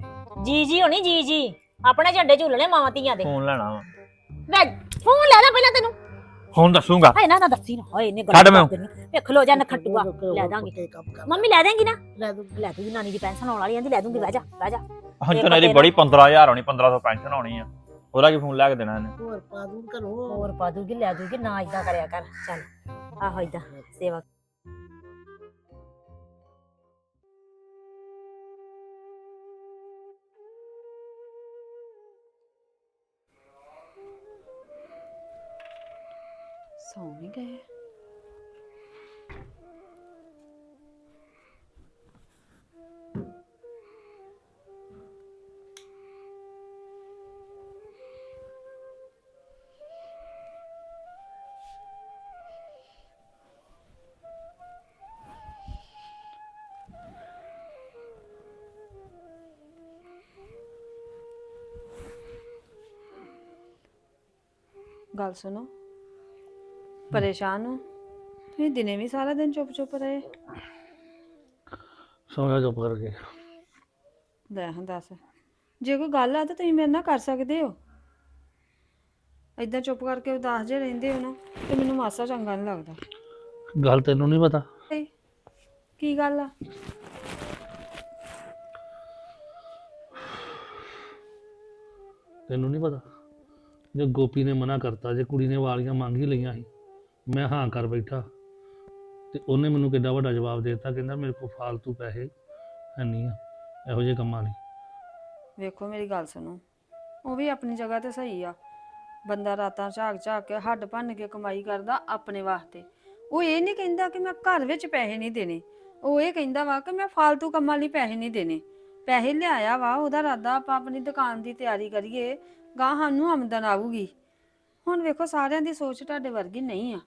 ਜੀ ਜੀ ਹੋਣੀ ਜੀ ਜੀ। ਆਪਣੇ ਝੰਡੇ ਝੂਲਣੇ ਮਾਵਾਂ ਧੀਆਂ ਦੇ। ਫੋਨ ਲੈਣਾ ਵਾ। ਵੇ ਫੋਨ ਲੈ ਲੈ ਪਹਿਲਾਂ ਤੈਨੂੰ। ਹੁਣ ਦੱਸੂਗਾ। ਹਾਏ ਨਾ ਨਾ ਦੱਸੀ ਨਾ। ਹਾਏ ਨੇ ਛੱਡ ਮੈਂ। ਵੇ ਖਲੋ ਜਾ ਨਖੱਟੂਆ। ਲੈ ਦਾਂਗੇ। ਕੇ ਕੰਮ ਕਰ। ਮੰਮੀ ਲੈ ਦੇਂਗੀ ਨਾ। ਲੈ ਦੂੰ ਲੈ ਦੂਗੀ ਨਾਨੀ ਦੀ ਪੈਨਸ਼ਨ ਆਉਣ ਵਾਲੀ ਆਂਦੀ ਲੈ ਦੂੰਗੀ ਬਹਿ ਜਾ ਬਹਿ ਜਾ। ਹੁਣ ਤਾਂ ਇਹਦੀ ਬੜੀ 15000 ਆਉਣੀ 1500 ਪੈਨਸ਼ਨ ਆਉਣੀ ਆ। ਉਹਦਾ ਕੀ ਫੋਨ ਲੈ ਕੇ ਦੇਣਾ ਇਹਨੇ? ਹੋਰ ਪਾ ਦੂੰ ਘਰੋਂ। ਹੋਰ ਪਾ ਦੂਗੀ ਲੈ ਦੂਗੀ ਨਾ ਇਦਾਂ ਕਰਿਆ ਕਰ। ਚੱਲ ਆਹੋ ਇਦਾਂ ਸੇਵਾ ਸੌਂ ਵੀ ਗਏ। ਗੱਲ ਸੁਣੋ। ਪਰੇਸ਼ਾਨ ਹੋ? ਤੁਸੀਂ ਦਿਨੇ ਵੀ ਸਾਰਾ ਦਿਨ ਚੁੱਪ ਚੁੱਪ ਰਹੇ। ਸੌਂਗਾ ਚੁੱਪ ਕਰਕੇ। ਲੈ ਹਾਂ ਦੱਸ ਜੇ ਕੋਈ ਗੱਲ ਆ ਤਾਂ ਤੁਸੀਂ ਮੇਰੇ ਨਾਲ ਕਰ ਸਕਦੇ ਹੋ। ਏਦਾਂ ਚੁੱਪ ਕਰਕੇ ਉਦਾਸ ਜੇ ਰਹਿੰਦੇ ਹੋ ਨਾ ਤੇ ਮੈਨੂੰ ਮਾਸਾ ਚੰਗਾ ਨਹੀਂ ਲੱਗਦਾ। ਗੱਲ ਤੈਨੂੰ ਨਹੀਂ ਪਤਾ। ਕੀ ਗੱਲ ਆ? ਤੈਨੂੰ ਨਹੀਂ ਪਤਾ। ਜੇ ਗੋਪੀ ਨੇ ਮਨਾ ਕਰਤਾ, ਜੇ ਕੁੜੀ ਨੇ ਵਾਲੀਆਂ ਮੰਗ ਹੀ ਲਈਆਂ ਸੀ, ਮੈਂ ਹਾਂ ਕਰ ਬੈਠਾ। ਤੇ ਉਹਨੇ ਮੈਨੂੰ ਕਿੱਡਾ ਵੱਡਾ ਜਵਾਬ ਦੇ ਦਿੱਤਾ, ਕਹਿੰਦਾ ਮੇਰੇ ਕੋਲ ਫਾਲਤੂ ਪੈਸੇ ਹੈ ਨਹੀਂ ਆ, ਇਹੋ ਜਿਹੇ ਕੰਮਾਂ ਲਈ। ਵੇਖੋ ਮੇਰੀ ਗੱਲ ਸੁਣੋ, ਉਹ ਵੀ ਆਪਣੀ ਜਗ੍ਹਾ ਤੇ ਸਹੀ ਆ। ਬੰਦਾ ਰਾਤਾਂ ਝਾਕ ਝਾਕ ਕੇ ਹੱਡ ਭੰਨ ਕੇ ਕਮਾਈ ਕਰਦਾ ਆਪਣੇ ਵਾਸਤੇ। ਉਹ ਇਹ ਨਹੀਂ ਕਹਿੰਦਾ ਕਿ ਮੈਂ ਘਰ ਵਿੱਚ ਪੈਸੇ ਨਹੀਂ ਦੇਣੇ। ਉਹ ਇਹ ਕਹਿੰਦਾ ਵਾ ਕਿ ਮੈਂ ਫालतू ਕੰਮਾਂ ਲਈ ਪੈਸੇ ਨਹੀਂ ਦੇਣੇ। ਪੈਸੇ ਲਿਆਇਆ ਵਾ, ਉਹਦਾ ਇਰਾਦਾ ਆਪਾਂ ਆਪਣੀ ਦੁਕਾਨ ਦੀ ਤਿਆਰੀ ਕਰੀਏ ਗਾਂ ਸਾਨੂੰ ਆਮਦਨ ਆਊਗੀ। ਹੁਣ ਵੇਖੋ ਸਾਰਿਆਂ ਦੀ ਸੋਚ ਤੁਹਾਡੇ ਵਰਗੀ ਨਹੀਂ ਆ।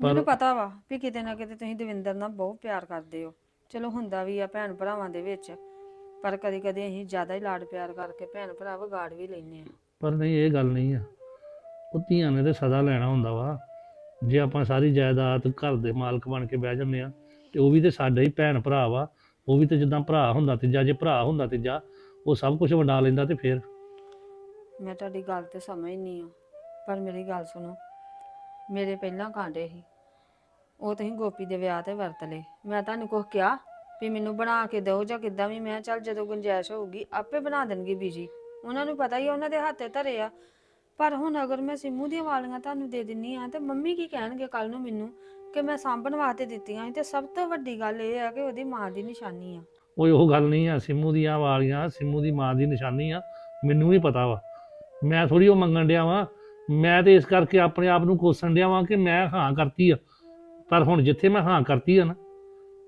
ਮੈਨੂੰ ਪਤਾ ਵਾ ਵੀ ਕਿਤੇ ਨਾ ਕਿਤੇ ਤੁਸੀਂ ਦਵਿੰਦਰ ਨਾਲ ਬਹੁਤ ਪਿਆਰ ਕਰਦੇ ਹੋ। ਚਲੋ ਹੁੰਦਾ ਵੀ ਆ ਭੈਣ ਭਰਾਵਾਂ ਦੇ ਵਿੱਚ ਪਰ ਕਦੀ ਕਦੀ ਅਸੀਂ ਜ਼ਿਆਦਾ ਹੀ ਲਾਡ ਪਿਆਰ ਕਰਕੇ ਭੈਣ ਭਰਾ ਵਿਗਾੜ ਵੀ ਲੈਨੇ ਆ। ਪਰ ਨਹੀਂ ਇਹ ਗੱਲ ਨਹੀਂ ਆ। ਉਹ ਧੀਆਂ ਨੇ ਤੇ ਸਦਾ ਲੈਣਾ ਹੁੰਦਾ ਵਾ। ਜੇ ਆਪਾਂ ਸਾਰੀ ਜਾਇਦਾਦ ਘਰ ਦੇ ਮਾਲਕ ਬਣ ਕੇ ਬਹਿ ਜੰਨੇ ਆ ਤੇ ਉਹ ਵੀ ਤੇ ਸਾਡਾ ਹੀ ਭੈਣ ਭਰਾ ਵਾ। ਉਹ ਵੀ ਤੇ ਜਿੱਦਾਂ ਭਰਾ ਹੁੰਦਾ ਤੀਜਾ ਜੇ ਭਰਾ ਹੁੰਦਾ ਤੀਜਾ ਉਹ ਸਭ ਕੁਝ ਵੰਡਾ ਲੈਂਦਾ ਤੇ ਫਿਰ। ਮੈਂ ਤੁਹਾਡੀ ਗੱਲ ਤੇ ਸਮਝਨੀ ਆ ਪਰ ਮੇਰੀ ਗੱਲ ਸੁਣੋ। ਮੇਰੇ ਪਹਿਲਾਂ ਕਾਂਡੇ ਸੀ। ਉਹ ਤੁਸੀਂ ਗੋਪੀ ਦੇ ਵਿਆਹ ਤੇ ਵਰਤ ਲਏ। ਮੈਂ ਤੁਹਾਨੂੰ ਕੁਝ ਕਿਹਾ ਵੀ ਮੈਨੂੰ ਬਣਾ ਕੇ ਦਿਓ ਜਾਂ ਕਿੱਦਾਂ ਵੀ। ਮੈਂ ਚੱਲ ਜਦੋਂ ਗੁੰਜਾਇਸ਼ ਹੋਊਗੀ ਆਪੇ ਬਣਾ ਦੇਣਗੇ ਬੀਜੀ। ਉਹਨਾਂ ਨੂੰ ਪਤਾ ਹੀ ਆ, ਉਹਨਾਂ ਦੇ ਹੱਥੇ ਧਰੇ ਆ। ਪਰ ਹੁਣ ਅਗਰ ਮੈਂ ਸਿੰਮੂ ਦੀਆਂ ਵਾਲੀਆਂ ਤੁਹਾਨੂੰ ਦੇ ਦਿੰਨੀ ਆ ਤੇ ਮੰਮੀ ਕੀ ਕਹਿਣਗੇ ਕੱਲ ਨੂੰ ਮੈਨੂੰ ਕਿ ਮੈਂ ਸਾਂਭਣ ਵਾਸਤੇ ਦਿੱਤੀਆਂ ਸੀ? ਤੇ ਸਭ ਤੋਂ ਵੱਡੀ ਗੱਲ ਇਹ ਆ ਕਿ ਉਹਦੀ ਮਾਂ ਦੀ ਨਿਸ਼ਾਨੀ ਆ। ਉਹ ਉਹ ਗੱਲ ਨਹੀਂ ਆ। ਸਿੰਮੂ ਦੀਆਂ ਵਾਲੀਆਂ ਸਿੰਮੂ ਦੀ ਮਾਂ ਦੀ ਨਿਸ਼ਾਨੀ ਆ। ਮੈਨੂੰ ਵੀ ਪਤਾ ਵਾ। ਮੈਂ ਥੋੜੀ ਉਹ ਮੰਗਣ ਡਿਆ ਵਾਂ। ਮੈਂ ਤੇ ਇਸ ਕਰਕੇ ਆਪਣੇ ਆਪ ਨੂੰ ਕੋਸਣ ਡਿਆ ਵਾਂ ਕਿ ਮੈਂ ਹਾਂ ਕਰਤੀ ਆ। ਪਰ ਹੁਣ ਜਿੱਥੇ ਮੈਂ ਹਾਂ ਕਰਤੀ ਆ ਨਾ,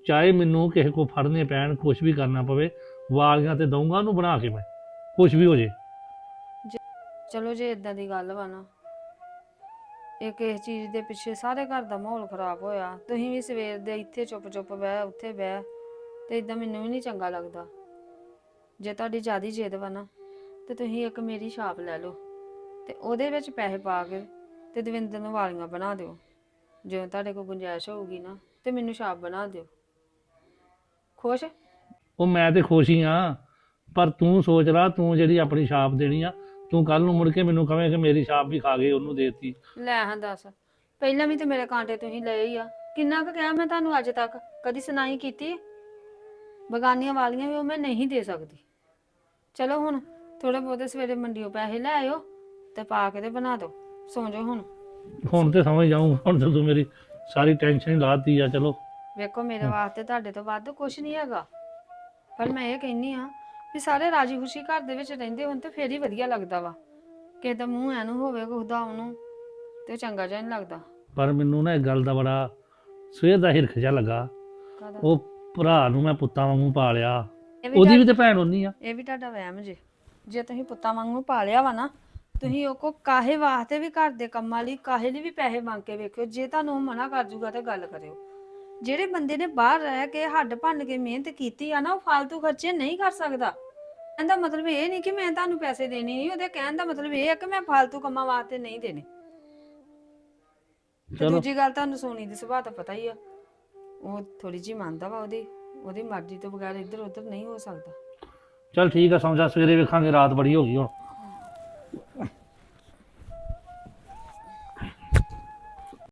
ਚਾਹੇ ਮੈਨੂੰ ਕਿਸੇ ਕੋ ਫੜਨੇ ਪੈਣ ਕੁਝ ਵੀ ਕਰਨਾ ਪਵੇ, ਵਾਲੀਆਂ ਤੇ ਦਊਂਗਾ ਉਹਨੂੰ ਬਣਾ ਕੇ ਮੈਂ। ਕੁਝ ਵੀ ਹੋ ਜੇ। ਚਲੋ ਜੇ ਇਦਾਂ ਦੀ ਗੱਲ ਵਾ ਨਾ, ਇੱਕ ਇਸ ਚੀਜ਼ ਦੇ ਪਿੱਛੇ ਸਾਰੇ ਘਰ ਦਾ ਮਾਹੌਲ ਖਰਾਬ ਹੋਇਆ। ਤੁਸੀਂ ਵੀ ਸਵੇਰ ਦੇ ਇੱਥੇ ਚੁੱਪ ਚੁੱਪ ਬਹਿ, ਉੱਥੇ ਬਹਿ, ਤੇ ਇਦਾਂ ਮੈਨੂੰ ਵੀ ਨਹੀਂ ਚੰਗਾ ਲੱਗਦਾ। ਜੇ ਤੁਹਾਡੀ ਜਿਆਦੀ ਜੇਦ ਵਾ ਨਾ ਤੇ ਤੁਸੀਂ ਇੱਕ ਮੇਰੀ ਛਾਪ ਲੈ ਲਓ ਤੇ ਉਹਦੇ ਵਿੱਚ ਪੈਸੇ ਪਾ ਕੇ ਤੇ ਦਵਿੰਦਰ ਨੂੰ ਵਾਲੀਆਂ ਬਣਾ ਦਿਓ। ਜੇ ਤੁਹਾਡੇ ਕੋਲ ਗੁੰਜਾਇਸ਼ ਹੋਊਗੀ ਨਾ ਤੇ ਮੈਨੂੰ ਛਾਪ ਬਣਾ ਦਿਓ। ਖੁਸ਼? ਉਹ ਮੈਂ ਤੇ ਖੁਸ਼ ਹੀ ਆ ਪਰ ਤੂੰ ਸੋਚ ਰਾ ਤੂੰ ਜਿਹੜੀ ਆਪਣੀ ਛਾਪ ਦੇਣੀ ਆ ਤੂੰ ਕੱਲ ਨੂੰ ਮੁੜ ਕੇ ਮੈਨੂੰ ਕਵੇਂ ਕਿ ਮੇਰੀ ਛਾਪ ਵੀ ਖਾ ਗਏ ਉਹਨੂੰ ਦੇਤੀ। ਲੈ ਹਾਂ ਦੱਸ ਪਹਿਲਾਂ ਵੀ ਤੇ ਮੇਰੇ ਕਾਂਟੇ ਤੁਸੀਂ ਲਏ ਹੀ ਆ। ਕਿੰਨਾ ਕੁ ਕਿਹਾ ਮੈਂ ਤੁਹਾਨੂੰ ਅੱਜ ਤੱਕ? ਕਦੀ ਸੁਣਾਈ ਕੀਤੀ? ਬਗਾਨੀਆਂ ਵਾਲੀਆਂ ਵੀ ਉਹ ਮੈਂ ਨਹੀਂ ਦੇ ਸਕਦੀ। ਚਲੋ ਹੁਣ ਥੋੜੇ ਬਹੁਤੇ ਸਵੇਰੇ ਮੰਡੀੋਂ ਪੈਸੇ ਲੈ ਆਇਓ ਤੇ ਪਾ ਕੇ ਤੇ ਬਣਾ ਦਿਓ। ਸੌਂ ਜਾਓ ਹੁਣ। ਹੁਣ ਤੇ ਸਮਝ ਜਾਊਂ। ਹੁਣ ਤੇ ਤੂੰ ਮੇਰੀ ਸਾਰੀ ਟੈਨਸ਼ਨ ਹੀ ਲਾਤੀ ਆ ਚਲੋ। ਵੇਖੋ ਮੇਰੇ ਵਾਸਤੇ ਤੁਹਾਡੇ ਤੋਂ ਵੱਧ ਕੁਝ ਨਹੀਂ ਹੈਗਾ। ਪਰ ਮੈਂ ਇਹ ਕਹਿੰਨੀ ਆ ਵੀ ਸਾਰੇ ਰਾਜੀ ਖੁਸ਼ੀ ਘਰ ਦੇ ਵਿੱਚ ਰਹਿੰਦੇ ਹੋਣ ਤੇ ਫੇਰ ਹੀ ਵਧੀਆ ਲੱਗਦਾ ਵਾ। ਕਿਸੇ ਦਾ ਮੂੰਹ ਐਨੂੰ ਹੋਵੇ ਕੁਛ ਦਾ ਉਹਨੂੰ ਤੇ ਚੰਗਾ ਜਿਹਾ ਨਹੀਂ ਲੱਗਦਾ। ਪਰ ਮੈਨੂੰ ਨਾ ਇੱਕ ਗੱਲ ਦਾ ਬੜਾ ਸਵੇਰ ਦਾ ਹਿਰਖ ਜਿਹਾ ਲੱਗਾ। ਕਾਹਦਾ? ਉਹ ਭਰਾ ਨੂੰ ਮੈਂ ਪੁੱਤਾਂ ਵਾਂਗੂ ਪਾਲਿਆ। ਇਹ ਵੀ ਉਹਦੀ ਵੀ ਤੇ ਭੈਣ ਹੁੰਨੀ ਆ। ਇਹ ਵੀ ਤੁਹਾਡਾ ਵਹਿਮ ਜੇ। ਜੇ ਤੁਸੀਂ ਪੁੱਤਾਂ ਵਾਂਗ ਨੂੰ ਪਾਲਿਆ ਵਾ ਨਾ ਤੁਸੀਂ ਉਹ ਕੋ ਕਾਹੇ ਵਾਸਤੇ ਵੀ ਘਰ ਦੇ ਕੰਮਾਂ ਲਈ ਕਾਹੇ ਲਈ ਵੀ ਪੈਸੇ ਮੰਗ ਕੇ ਵੇਖਿਓ ਜੇ ਤੁਹਾਨੂੰ ਉਹ ਮਨਾ ਕਰ ਜੂਗਾ ਤੇ ਗੱਲ ਕਰਿਓ। ਜਿਹੜੇ ਬੰਦੇ ਨੇ ਬਾਹਰ ਰਹਿ ਕੇ ਹੱਡ ਭੰਨ ਕੇ ਮਿਹਨਤ ਕੀਤੀ ਆ ਨਾ ਉਹ ਫालतू ਖਰਚੇ ਨਹੀਂ ਕਰ ਸਕਦਾ। ਇਹਦਾ ਮਤਲਬ ਇਹ ਨਹੀਂ ਕਿ ਮੈਂ ਤੁਹਾਨੂੰ ਪੈਸੇ ਦੇਣੇ ਨਹੀਂ ਉਹਦੇ ਕਹਿਣ ਦਾ ਮਤਲਬ ਇਹ ਆ ਕਿ ਮੈਂ ਫालतू ਕੰਮਾਂ ਵਾਸਤੇ ਨਹੀਂ ਦੇਣੇ। ਦੂਜੀ ਗੱਲ ਤੁਹਾਨੂੰ ਸੋਨੀ ਦੀ ਸੁਭਾਅ ਤਾਂ ਪਤਾ ਹੀ ਆ। ਉਹ ਥੋੜੀ ਜਿਹੀ ਮੰਨਦਾ ਵਾ ਉਹਦੀ ਉਹਦੀ ਮਰਜ਼ੀ ਤੋਂ ਬਗੈਰ ਇੱਧਰ ਉੱਧਰ ਨਹੀਂ ਹੋ ਸਕਦਾ। ਚਲ ਠੀਕ ਆ ਸਮਝਾ ਸਵੇਰੇ ਵੇਖਾਂਗੇ ਰਾਤ ਬੜੀ ਹੋ ਗਈ ਹੁਣ।